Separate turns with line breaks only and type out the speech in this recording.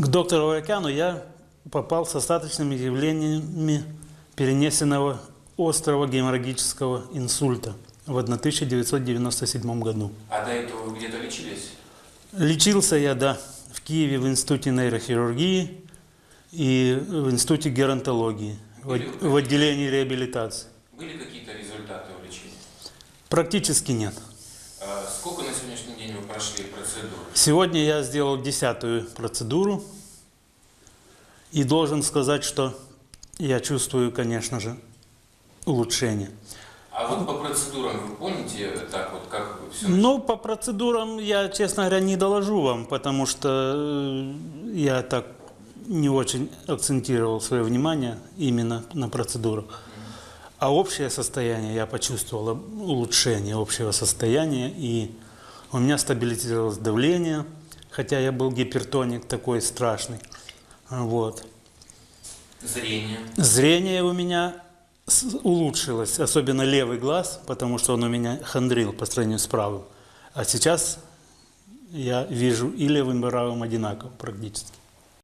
К доктору Варакяну я попал с остаточными явлениями перенесенного острого геморрагического инсульта в 1997 году.
А до этого вы где-то лечились?
Лечился я, да, в Киеве в Институте нейрохирургии и в Институте геронтологии, в от- в отделении реабилитации.
Были какие-то результаты у лечения?
Практически нет.
На сегодняшний день вы прошли процедур?
Сегодня я сделал десятую процедуру и должен сказать, что я чувствую, конечно же, улучшение.
А вот по процедурам вы помните так вот, как все?
Ну, по процедурам я, честно говоря, не доложу вам, потому что э, я так не очень акцентировал свое внимание именно на процедурах. А общее состояние, я почувствовал улучшение общего состояния, и у меня стабилизировалось давление, хотя я был гипертоник такой страшный. Вот.
Зрение.
Зрение у меня улучшилось, особенно левый глаз, потому что он у меня хандрил по сравнению с правым. А сейчас я вижу и левым, и правым одинаково практически.